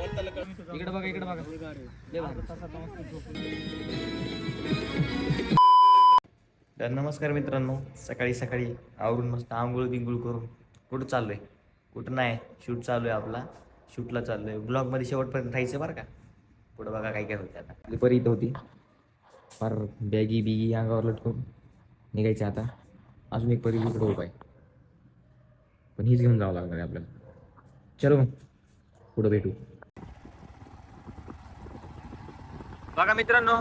इकडे बघा इकडे बघा तर नमस्कार मित्रांनो सकाळी सकाळी आवरून मस्त आंघोळ बिंगुळ करून कुठं चाललोय? कुठं नाही शूट चालू आहे आपला. शूटला चाललोय. ब्लॉगमध्ये शेवटपर्यंत राहायचं बरं का? पुढं बघा काय काय होते आता. आपली परी इथं होती. फार बॅगी बिगी अंगावर लटकून निघायचं आता. अजून एक परी इकडं उपाय पण हीच घेऊन जावं लागणार आहे आपल्याला. चलो मग. पुढं भेटू. बघा मित्रांनो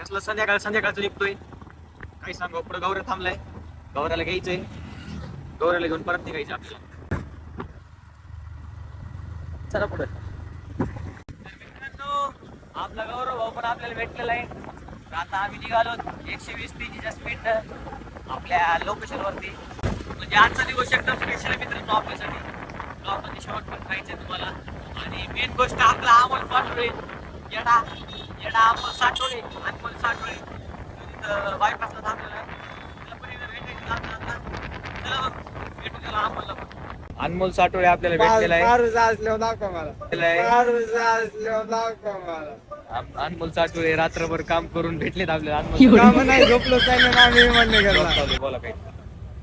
कसलं संध्याकाळ संध्याकाळचं निघतोय. काही सांगा पुढे गौर थांबलाय. गौऱ्याला घ्यायचंय. गौऱ्याला घेऊन परत निघायचं आपल्याला. चला पुढे. मित्रांनो आपला गौरव भाऊ पण आपल्याला भेटलेला आहे आता आम्ही निघालो एकशे वीस तीनच्या स्पीड आपल्या लोकेशन वरती. म्हणजे आजचा दिवस एकदम स्पेशल आहे मित्रांनो आपल्यासाठी. ब्लॉगमध्ये शेवट पण खायचंय तुम्हाला. आणि मेन गोष्ट आपला अमोल येणार येडा थांबलेला आहे त्याला पण भेटायचं आपल्याला आता. चला मग, भेटू त्याला अमोलला पण. अनमोल साठोळे आपल्याला भेटलेला आहे अन- अनमोल साठोळे रात्रभर काम करून भेटलेत आपल्याला. अनमोल काम नाही झोपलो काय नाही आम्ही म्हणणे साठोळे. करला चालू, बोला काही.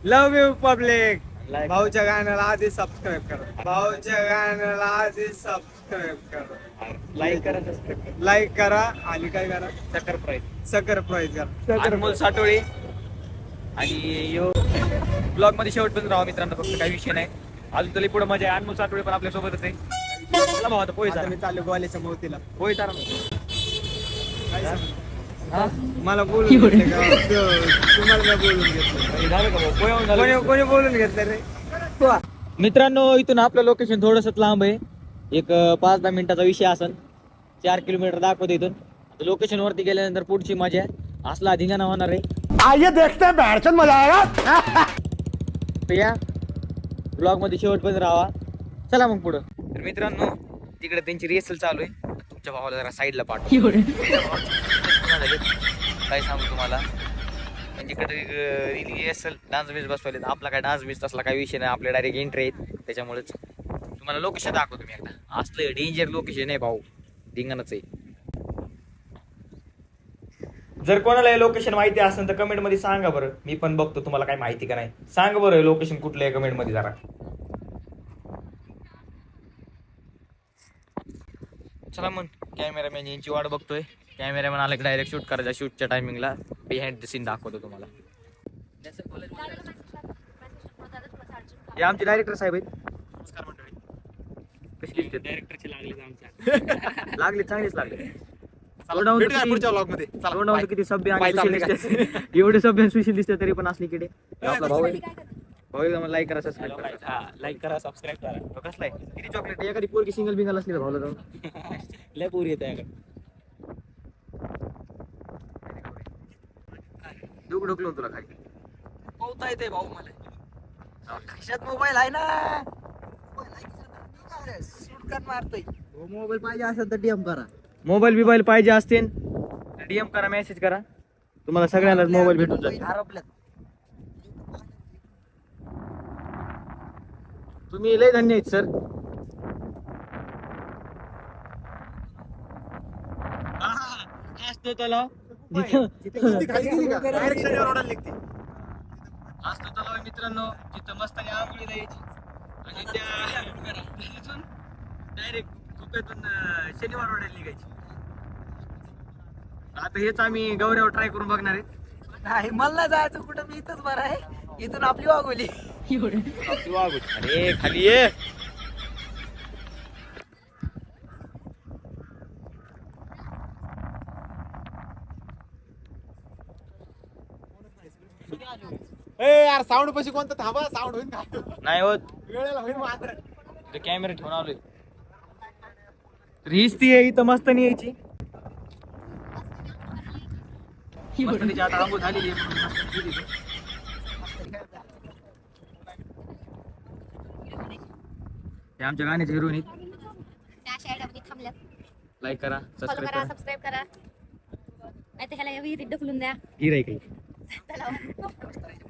Love you public Like. भाऊच्या गाण्याला आधी सबस्क्राईब करा. भाऊच्या गाण्याला आधी सबस्क्राईब करा लाईक करा. सबस्क्राईब करा लाईक करा आणि काय करा? सकर प्राईज सकर प्राईज करा. अनमोल साठोळे. आणि यो ब्लॉगमध्ये शेवट पण राहा मित्रांनो फक्त काही विषय नाही. अजून तरी पुढे मजा आहे. अनमोल साठोळे पण आपल्या सोबतच आहे. चला भाऊ आता चारा मी चालू गोवाल्याच्या मोतीला सांगू? हा? मला बोलून घेतलं का? तो- तुम्हाला बोलून घेतलं? कोणी बोलून घेतलं रे? मित्रांनो इथून आपलं लोकेशन थोडस लांब आहे. एक पाच दहा मिनिटाचा विषय असन चार किलोमीटर दाखवतो इथून. लोकेशन वरती गेल्यानंतर पुढची मजा असला धिंगाणा होणार आहे. आइए देखते हैं मजा आएगा. तर या ब्लॉगमध्ये शेवटपर्यंत राहा. चला मग पुढं. तर मित्रांनो तिकडे त्यांची रिहर्सल चालू आहे. तुमच्या भावाला जरा साईडला पाठव. काय सांगू तुम्हाला? त्यांच्याकडे रिहर्सल डान्स बेस बसवायले आपला काय डान्स बेस तसला काही विषय नाही. आपले डायरेक्ट एंट्री आहेत. त्याच्यामुळेच. तुम्हाला लोकेशन दाखवतो मी एकदा. असलं डेंजर लोकेशन आहे भाऊ. धिंगाणच आहे. जर कोणाला हे लोकेशन माहिती असेल तर कमेंटमध्ये सांगा बरं. मी पण बघतो तुम्हाला काय माहिती का नाही. सांगा बरं हे लोकेशन कुठलं आहे कमेंटमध्ये जरा. चला मग कॅमेरामॅन यांची वाट बघतोय. कॅमेरामॅन आला की डायरेक्ट शूट करायचा शूटच्या टायमिंगला बिहाइंड द सीन दाखवतो तुम्हाला. हे आमचे डायरेक्टर साहेब आहेत. डायरेक्टरचे लागले आमच्या. लागले चांगलेच लागले. किती- पुढच्या ब्लॉगमध्ये तोंडावरून तर किती सभ्य आणि बाय, सुशील चालतंय दिसते. एवढे सभ्य आणि सुशील दिसते तरी पण असली किडे. आपला भाऊ आहे. भाऊ एकदा लाईक करा सबस्क्राईब करा. लाईक करा सबस्क्राईब करा. तो कसला आहे? किती चॉकलेट एखादी पोरगी सिंगल बिंगल असली तर भाऊला जाऊन. लय पुरी येते डोक ढोकलून तुला खाली. पोहता येते भाऊ मला. खिशात मोबाईल आहे ना? सुटकान मारतोय. मोबाईल पाहिजे असेल तर डीएम करा. मोबाईल बिबाईल पाहिजे असतील डीएम करा मेसेज करा. तुम्हाला सगळ्यांनाच मोबाईल भेटून जाईल हरपल्यात तुम्ही लय धन्य आहेत सर असतो तलाव जिथं मित्रांनो. जिथं मस्ताने आंघोळी द्यायची आणि त्या तिथून डायरेक्ट अं, शनिवार वाड्याला निघायची. आता हेच आम्ही गौऱ्यावर ट्राय करून बघणार आहे. नाही मला जायचं कुठं? मी इथंच बरं आहे. इथून आपली वागवली अरे खाली ये. ए यार साऊंड पशी कोणतं थांबा साऊंड होईल नाही होत. वेळेला होईल मात्र. कॅमेरा ठेवून आलोय. तर हीच ती आहे इथं मस्त नाही यायची. मस्त तिची आता आंघोळ झालेली आहे. म्हणून मस्त गेली ती. हे आमच्या गाण्याचे हिरोईन त्या थांबल्यात लाईक करा फॉलो सबस्क्राईब करा करा. सबस्क्राईब करा. नाही तर ह्याला या विहिरीत ढकलून द्या. हीर आहे काही.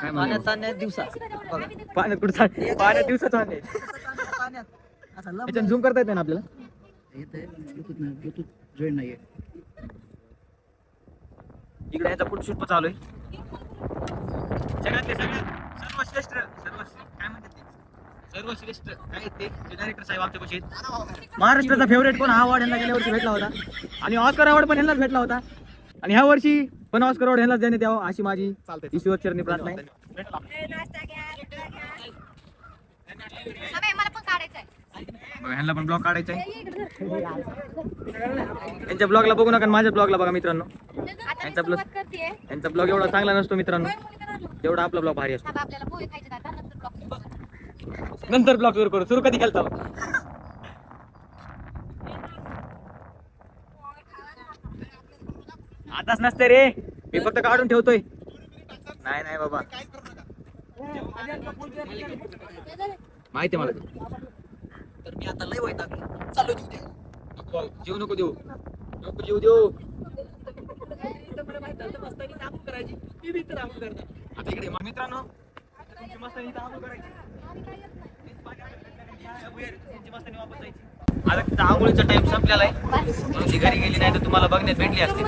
काय पाण्यात चालण्यात दिवसा. पाण्यात कुठं चाल पाण्यात दिवसा चालणे. याच्यात झूम करता येते ना आपल्याला? इकडे याचा फुट शूट चालू आहे. जगातले सगळे सर्वश्रेष्ठ सर्व काय म्हणतात ते? सर्वश्रेष्ठ काय ते? डायरेक्टर साहेब आमच्या आहेत. महाराष्ट्राचा फेवरेट कोण? हा अवॉर्ड यांना गेल्या वर्षी भेटला होता. आणि ऑस्कर अवॉर्ड पण यांनाच भेटला होता. आणि ह्या वर्षी पण ऑस्कर अवॉर्ड यांनाच देण्यात यावं अशी माझी ईश्वर चरणी प्रार्थना आहे बघा, ह्यांना पण ब्लॉग काढायचा आहे. यांच्या ब्लॉगला बघू नका आणि माझ्या ब्लॉगला बघा मित्रांनो यांचा ब्लॉग यांचा ब्लॉग एवढा चांगला नसतो मित्रांनो. तेवढा आपला ब्लॉग भारी असतो आता आपल्याला पोहे खायचे आता नंतर ब्लॉग सुरू करू. नंतर ब्लॉग सुरू करू सुरू कधी केलता आताच नसते रे. मी फक्त काढून ठेवतोय. नाही नाही बाबा. माहिती आहे मला ते. तर मी आता लय वाईट चालू देऊ जीव नको देऊ. नको जीव देऊ. आता इकडे मग मित्रांनो तुमची मस्तानी इथं आंघोळ करायची. आता तिथं आंघोळीचा टाइम संपलेला आहे. म्हणून ती घरी गेली नाही तर तुम्हाला बघण्यात भेटली असते.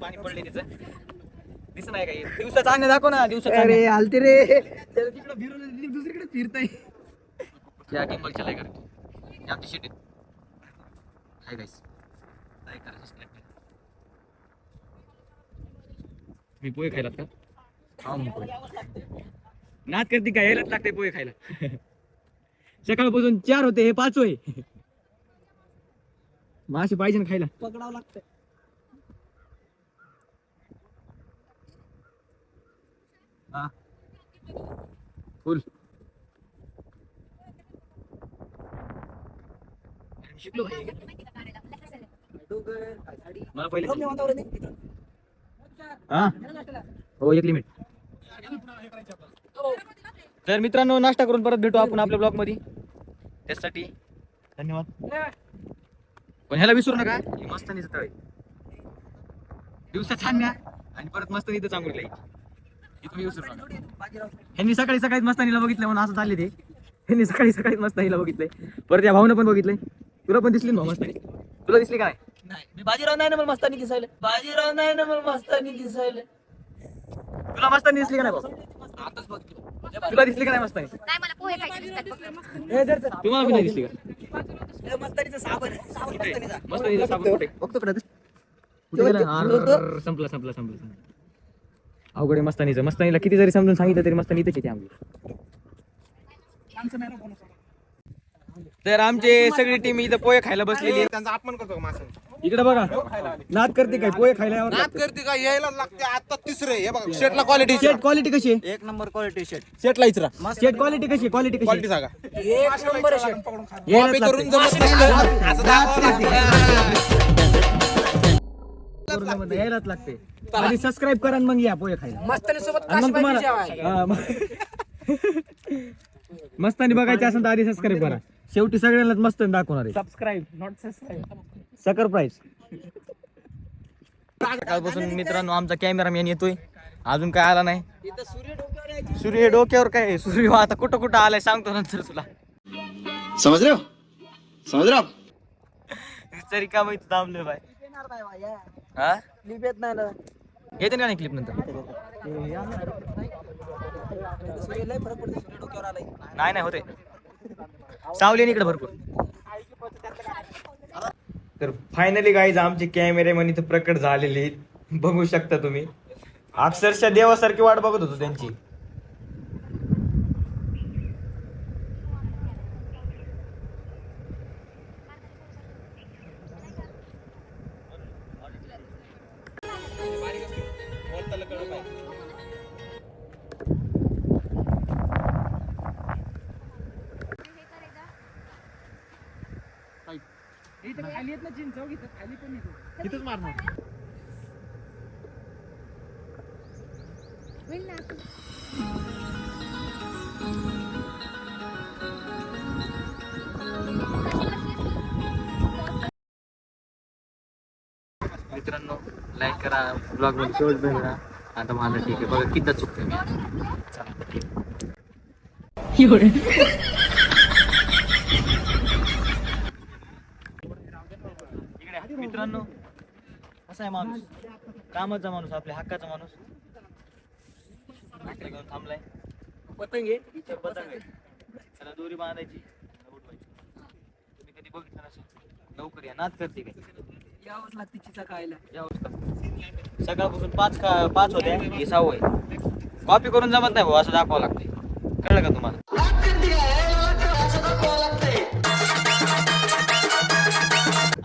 पाणी पडले तिचं. दिसत नाही काही दिवसा चांगले दाखव ना दिवसा अरे हलते रे. दुसरीकडे फिरताय. करते. या आमची शेट हाय गाईस लाईक करा सबस्क्राईब करा मी पोहे खायलात का हा मग नाद करते का? यायलाच लागते पोहे खायला. सकाळपासून चार होते हे पाच होय. मासे पाहिजे ना खायला. पकडावं लागतं हा. फुल. शिकलो मला पहिले हा. हो एक लिमिट तर मित्रांनो नाश्ता करून परत भेटू आपण आपल्या ब्लॉगमध्ये त्यासाठी. धन्यवाद. पण ह्याला विसरू नका हे मस्तानीचं तळ. दिवसा छान आणि परत मस्त इथं चांगली लागली हे तुम्ही विसरू नका ह्यांनी सकाळी सकाळी मस्तानीला बघितलं म्हणून असं चालले ते. ह्यांनी सकाळी सकाळी मस्तानीला बघितलंय. परत या भाऊनं पण बघितलंय. तुला पण दिसली ना भाऊ मस्तानी? तुला दिसली काय? नाही मी बाजीराव नाही ना मला मस्तानी दिसायला. बाजीराव नाही ना मला मस्तानी दिसायला. तुला मस्तानी दिसली का नाही भाऊ? आताच बघतो तुला दिसली का नाही मस्तानी नाही मला पोहे खायचे दिसतात. फक्त. तुम्हाला पण नाही दिसली का? मस्तानीचा साबण कुठे? मस्तानीचा साबण कुठे? बघतो कडे कुठे गेला? अर्र, संपला संपला संपला संपला. अवघड आहे मस्तानीचं. मस्तानीला किती जरी समजून सांगितलं तरी मस्तानी इथेच येते आमची. तर आमचे सगळी टीम इथं पोहे खायला बसलेली आहे. त्यांचा अपमान करतो का माणसाने? इकडे बघा. नाद करते काय? पोहे खायला यावं नाद करते का यायला लागते आता तिसरे. हे बघा शेटला क्वालिटी शेट क्वालिटी कशी आहे? एक नंबर क्वालिटी शर्ट शेटला इचरा. शेट क्वालिटी कशी आहे? क्वालिटी कशी क्वालिटी आहे? सांगा. एक नंबर शर्ट यायलाच कॉपी करून लागते. जमत नाही. असं दाखवावं लागतं. करून जमत नाही, यायलाच लागते. आधी सबस्क्राईब करा आणि मग या पोहे खायला. मस्तानी सोबत आणि मग तुम्हाला हा, मग- मस्तानी बघायची असेल तर आधी सबस्क्राईब करा. शेवटी सगळ्यांनाच मस्त दाखवणार आहे. Subscribe not subscribe surprise सकाळपासून मित्रांनो आमचा कॅमेरामॅन येतोय. अजून काय आला नाही. इथं सूर्य डोक्यावर आहे? सूर्य डोक्यावर काय आहे? सूर्य आता कुठं कुठं आलाय सांगतो नंतर तुला. समझ रहे हो समझ रहे हो आप तरी का माहिती थांबलोय बाय. हा? क्लिप येत नाही ना येते का नाही क्लिप नंतर. नाही नाही होते सावली इकडे भरपूर. तर फायनली गाईज आमचे कॅमेरेमॅन इथं प्रकट झालेली. बघू शकता तुम्ही. अक्षरशः देवासारखी वाट बघत होतो त्यांची. इथंच मारणार. होईल ना मित्रांनो लाईक करा ब्लॉगमध्ये शेवट भेटा आता माझं ठीक आहे. बघा किती चुकतोय मी. चला, ठीक आहे. इकडे या. मित्रांनो कसा आहे माणूस. कामाचा माणूस आपल्या हक्काचा माणूस. भाकरी घेऊन थांबलाय? पतंग. आहे इथे पतंग. आहे. त्याला दोरी बांधायची. उडवायची तुम्ही कधी बघितलं नसेल? लवकर या. नाच करते काय? यावंच लागते चिचा खायला. यावंच का? सकाळपासून पाच का पाच होत्या. हे सहावं आहे कॉपी करून जमत नाही भाऊ असं दाखवावं लागते कळलं का तुम्हाला?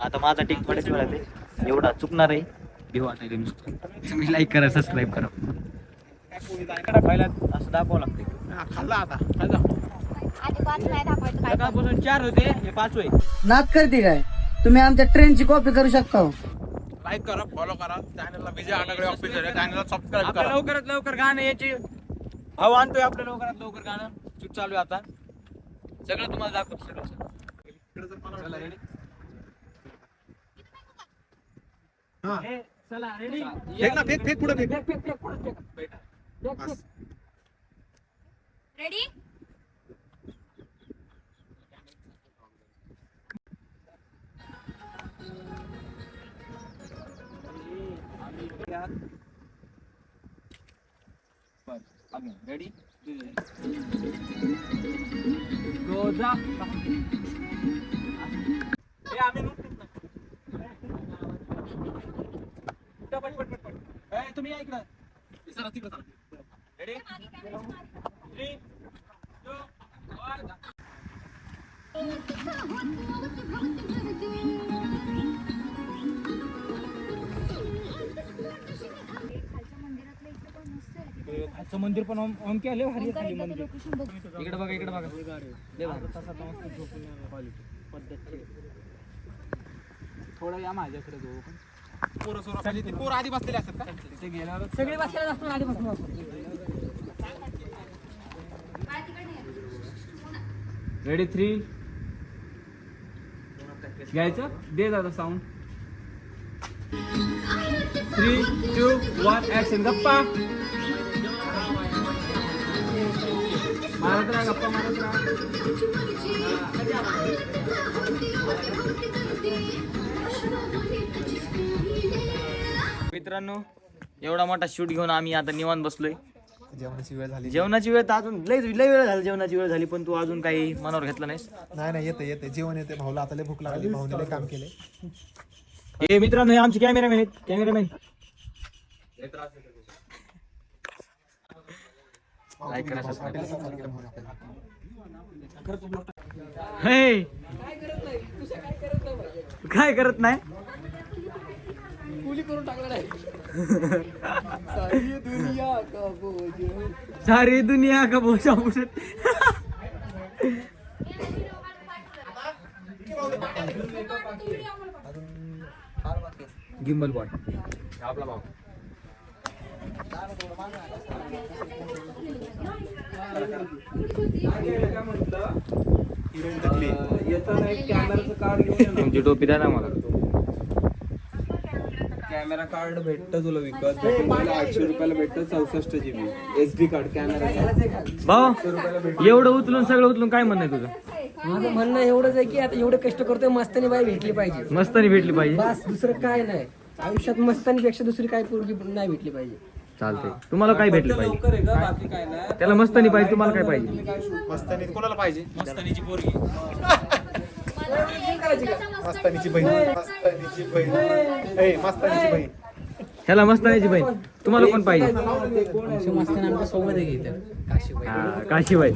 आता माझा टिक थोड्याच वेळात आहे. एवढा चुकणार आहे भिव वाटायला नुसतं. तुम्ही लाईक करा सबस्क्राईब करा. खायला असं दाखवावं लागते खाल्ला आता. आधी पाच नाही दाखवायचं काय सकाळपासून चार होते हे पाच आहे नाद करते काय? तुम्ही आमच्या ट्रेनची कॉपी करू शकता हो. लाईक करा फॉलो करा. चॅनलला विजय आटाकडे ऑफिसर आहे. चॅनलला सबस्क्राईब आपलं करा. लवकरात लवकर गाणं यायची. भाऊ आणतोय आपलं लवकरात लवकर गाणं. शूट चालू आहे आता. सगळं तुम्हाला दाखवतो सगळं. चला ready? हा. हे, चला रेडी फेक ना फेक फेक पुढे फेक. रेडी रेडी तुम्ही या इकडं. रेडी थ्री टू वन पण आहे. खालचं मंदिर पण ओम केलं हरी location बघ. इकडे बघा इकडे बघा. दे बघा. थोडं या माझ्याकडे जाऊ. पोरं सोरं खाली ती पोरं आधी बसलेली असतात का? सगळे बसलेले असतो आधी बसून बाळा तिकडे नाही. रेडी थ्री घ्यायचं? दे दादा sound three two one action गप्पा. मारत राहा गप्पा मारत राहा. मित्रांनो एवढा मोठा शूट घेऊन आम्ही आता निवांत बसलोय. जेवणाची वेळ झाली. जेवणाची वेळ तर अजून लय लय वेळ झाली जेवणाची वेळ झाली पण तू अजून काही मनावर घेतलं नाहीस. नाही नाही येते येते जेवण येते भाऊला. आता लय भूक लागली. भाऊने लय काम केले हे मित्रांनो हे आमचे कॅमेरामॅन आहेत. कॅमेरामॅन हे काय करत नाही? करून टाकलं दुनिया का बोझ? सारी दुनिया का बोझा? गिम्बल बॉय आपला भाऊ. तुमची टोपी द्या ना मला कॅमेरा कार्ड भेटतं तुला विकत? तुला आठशे रुपयाला भेटतं चौसष्ट GB S D card camera भाऊ एवढं उचलून सगळं उचलून काय म्हणणं आहे तुझं? माझं म्हणणं एवढंच आहे की आता एवढे कष्ट करतोय मस्तानी बाई भेटली पाहिजे. मस्तानी भेटली पाहिजे. बस दुसरं काय नाही. आयुष्यात मस्तानीपेक्षा दुसरी काय पोरगी नाही भेटली पाहिजे. चालतंय. तुम्हाला काय भेटलं पाहिजे? लवकर आहे का बाकी काय नाही. त्याला मस्तानी पाहिजे तुम्हाला काय पाहिजे? मस्तानी कोणाला पाहिजे? मस्तानीची पोरगी. मस्तानीची बहीण. मस्तानीची बहीण. ए मस्तानीची बहीण. ह्याला मस्तानीची बहीण. तुम्हाला कोण पाहिजे? मस्तानी आमच्यासोबत आहे इथं? काशीबाई.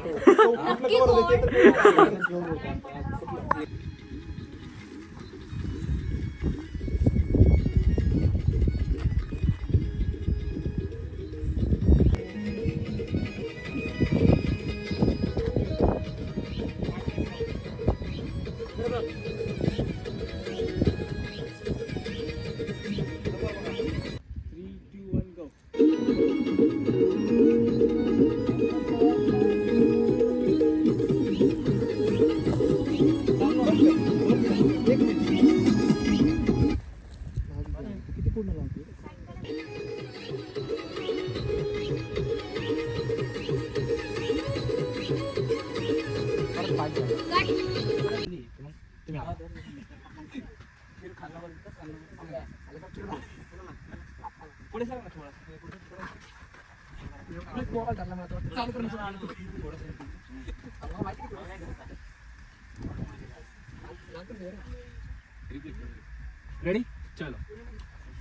रेडी चलो.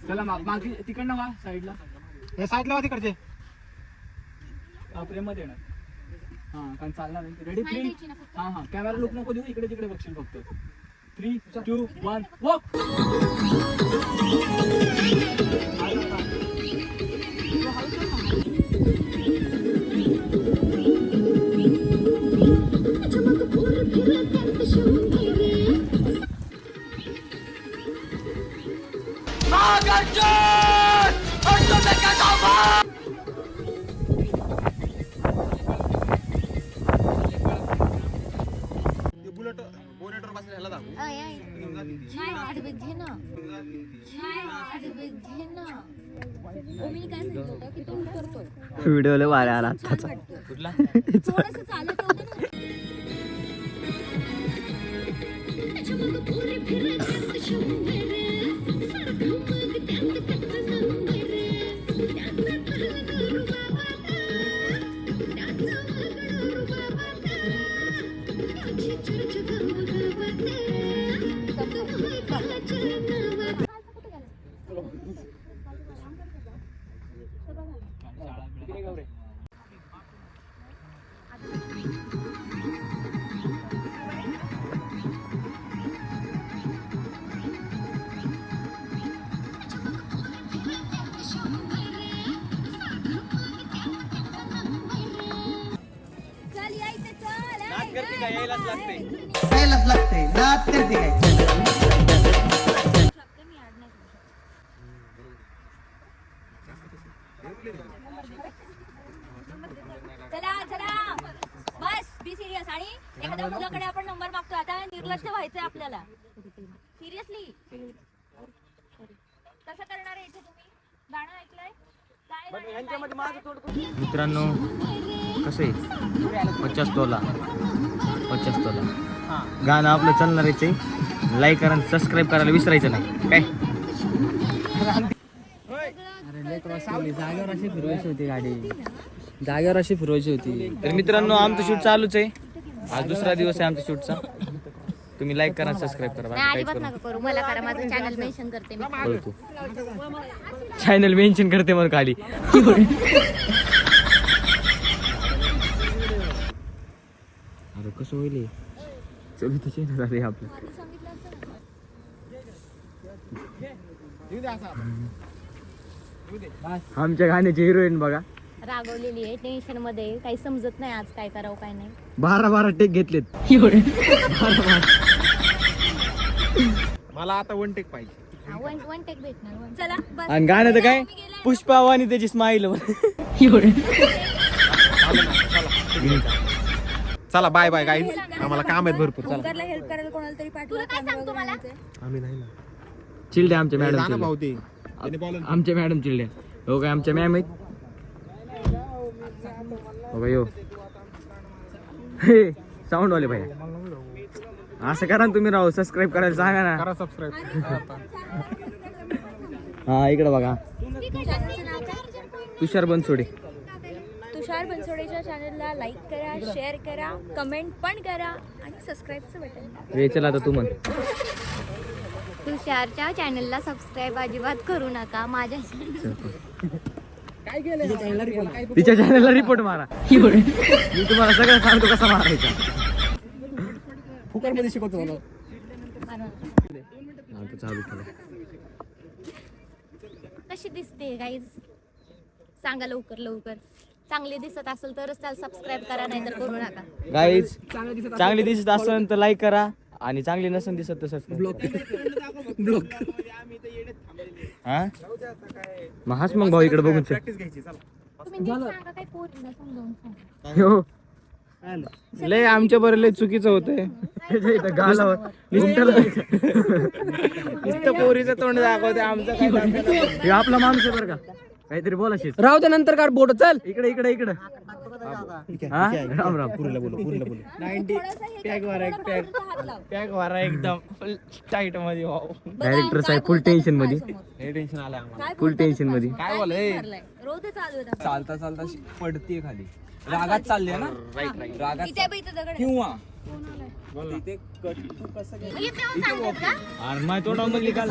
चला माग मागे तिकडनं वा साईडला. हे साईडला वा तिकडचे. मध्ये येणार. हा कारण चालणार रेडी थ्री हा हा. कॅमेरा लुक नको देऊ इकडे तिकडे बघशील फक्त. Three two one walk bullet व्हिडिओला वाऱ्या आला छान वाटतं. सिरियसली कसं करणार आहे इथे तुम्ही? गाणं ऐकलंय? मित्रांनो कसं आहे? पचास तोला. पचास तोला. गाणं आपलं चालणारच आहे लाईक करा सबस्क्राईब करायला विसरायचं नाही. काय? जागेवर अशी फिरवायची होती गाडी. जागेवर अशी फिरवायची होती. तर मित्रांनो आमचं शूट चालूच आहे. आज दुसरा दिवस आहे आमच्या शूटचा तुम्ही लाईक करा सबस्क्राईब करा नाही बाकी अजिबात काहीच नका करू. मला करा माझं चॅनल मेन्शन करते मी. करू तू चॅनल मेन्शन करते मग खाली. अरे कसं होईल चल तिथे झाले आपलं. आमच्या गाण्याची हिरोईन बघा. रागवलेली आहे टेन्शनमध्ये काही समजत नाही आज काय करावं काय नाही. बारा बारा टेक घेतलेत. मला आता वन टेक पाहिजे. वन वन टेक भेटणार one. चला बस. आणि गाणं तर काय? पुष्पा आणि त्याची स्माईल चला बाय बाय गाईज आम्हाला काम आहेत भरपूर. चला. ओंकारला हेल्प करायला कोणाला तरी पाठवा काय सांगतो मला? आम्ही नाही ना. चिल्डे आमच्या मॅडम भाऊ ते त्याने बोलवलं. आमच्या मॅडम चिल्डे. हो काय आमच्या मॅम आहेत? हो काय हे. साऊंड वाले भाई असं करा ना तुम्ही राहू सबस्क्राईब करायला सांगा ना. करा सबस्क्राईब हा इकडे बघा. तुषार बनसोडे. तुषार बनसोडेच्या चॅनलला लाईक करा शेअर करा कमेंट पण करा आणि सबस्क्राईबचं बटन हे चला आता तू म्हण. तुषारच्या चॅनलला सबस्क्राईब अजिबात करू नका माझ्या तिच्या चॅनलला रिपोर्ट मारा. मी तुम्हाला सगळं सांगतो कसा मारायचा. फुकटमध्ये शिकवतो मला आता चालू केलं कशी दिसते गाईज सांगा लवकर लवकर. चांगली दिसत असेल तरच त्याला सबस्क्राईब करा नाहीतर करू नका. गाईज चांगली दिसत असेल तर लाईक करा आणि चांगली नसेल दिसत तर सबस्क्राईब ब्लॉक हा? मग हाच मग भाऊ इकडे बघून चल. तुम्ही नीट सांगा काय पोरीला समजावून सांगा. हो लय आमच्या बरं लय चुकीचं होतंय. नुसतं पोरीचं तोंड दाखवते आमचं काय दाखवत हे आपला माणूस आहे बरं का. काहीतरी बोलाशीच राहू दे नंतर काढ बोट चल. इकडे इकडे इकडे. हा? राम राम. पुरीला बोलू पुरीला बोलू कर, थोडं बाजूला हात लाव. पॅक मारा एकदम फुल टाईटमध्ये भाऊ Director साहेब बोलतात tension मध्ये. हे टेन्शन आलं आम्हाला. बोलतात tension मध्ये. काय बोल. चालता चालता पडतीये खाली. रागात चालले ना? रागात इथे बघ, इथे दगड आहे. किंवा? तिथे कट तू कसं काय? इथे येऊन सांगतात का? अरे माय तोंडावर मग निकाल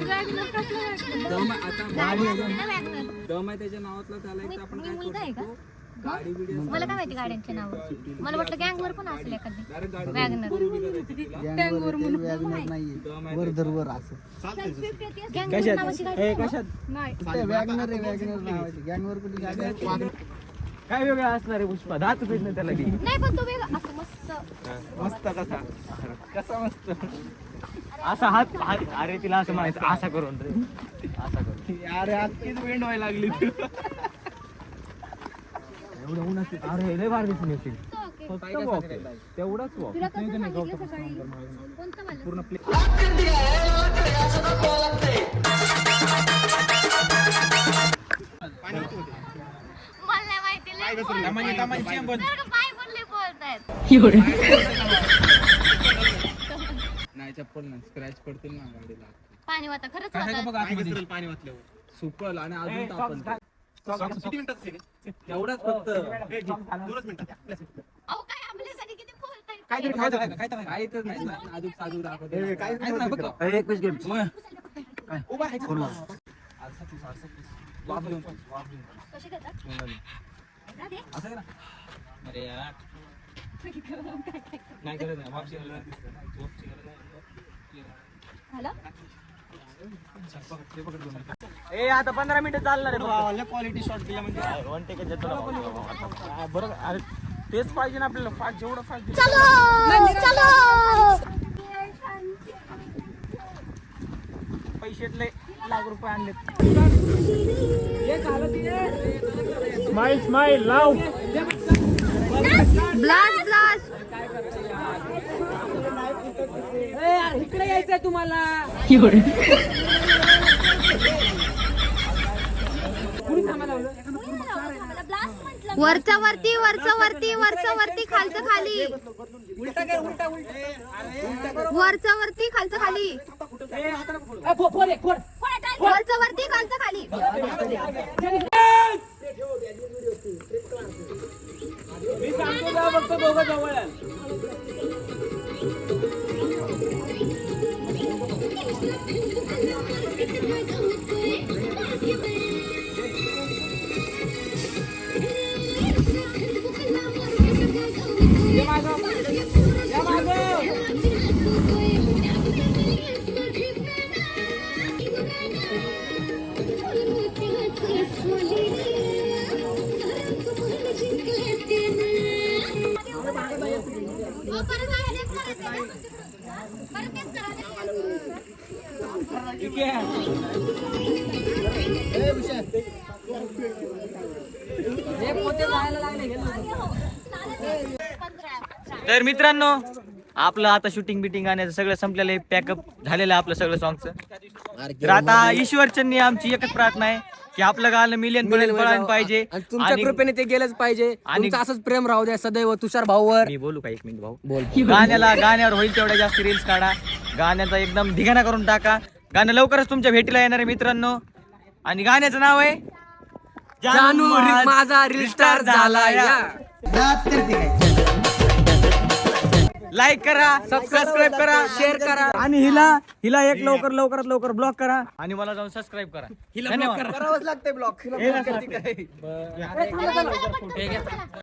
Wagner कसलं Wagner? दम आहे, आता गाडी असते ना Wagner. दम आहे त्याच्या नावातला त्याला एक आपण मी काय मुलगा आहे मला काय माहिती गाड्यांचे नाव मला वाटलं गँगवर पण असेल एखादी. गाडी वॅगनर. गँगवर म्हणून दम आहे गँगवर नावाची गाडी आहे? का? काय वेगळं असणार आहे पुष्पा? दात पेट नाही त्याला नाही पण तो वेगळा. असं मस्त. मस्त कसा? कसा मस्त? असा हात हात- अरे तिला असं म्हणायचं असा करून रे. असा करून. अरे अख्खीच वेंड व्हायला लागली तू. एवढं ऊन असते अरे लय भारी दिसून येतील ओके. फक्त आहे. तेवढाच मला पूर्ण नाही चप्पल नाही. स्क्रॅच पडतील ना गाडीला. पाणी वाता खरंच पाणी वाचल्यावर सुकल आणि अजून तापल तेवढाच फक्त अहो काय किती खायचं काय काहीच नाही. अजून साजूक दाखवते. काहीच नाही बघ उभा आहे. आरसा पुस, आरसा पुस. वाफ घेऊन पुस, वाफ घेऊन पुस. कशी देतात जा दे. असं आहे ना? अरे यार. नाही करत. नाही. वाफची गरज नाही. झालं ते पकड दोन. ए आता पंधरा मिनिटं चालणार आहे क्वालिटी शॉट दिला म्हणजे. वन टेक बरोबर अरे तेच पाहिजे ना आपल्याला फास्ट जेवढं फास्ट चलो चलो. पैसे लय लाख रुपये आणले स्माइल स्माइल लाव. ब्लास्ट ब्लास्ट इकडे यायचंय तुम्हाला वरच्या वरती वरच्या वरती वरच्या वरती खालचं खाली. वरच्या वरती खालचं खाली. वरच्या वरती खालचं खाली. मी सांगतो फक्त दोघं परत तर मित्रांनो आपलं आता शूटिंग बिटिंग आणायचं सगळं संपलेलं आहे. पॅकअप झालेलं आहे आपलं सगळं सॉंगचं तर आता ईश्वरचंनी आमची एकच प्रार्थना आहे. की आपलं गाणं मिलियन पर्यंत पळायला पाहिजे. आणि तुमच्या आणि- कृपेने ते गेलंच पाहिजे. आणि- तुमचं असंच प्रेम राहू द्या सदैव तुषार भाऊवर. मी बोलू का एक मिनिट भाऊ? बोल. गाण्याला गाण्यावर होईल तेवढ्या जास्त रील्स काढा. गाण्याचा एकदम धिगाणा करून टाका. गाणं लवकरच तुमच्या भेटीला येणार आहे मित्रांनो. आणि गाण्याचं नाव आहे जानू रि- माझा रील स्टार झाला या. लाईक करा सबस्क्राईब करा शेअर करा. आणि हिला हिला एक लवकर लवकरात लवकर ब्लॉक करा. आणि मला जाऊन सबस्क्राईब करा. हिला करावंच लागते ब्लॉक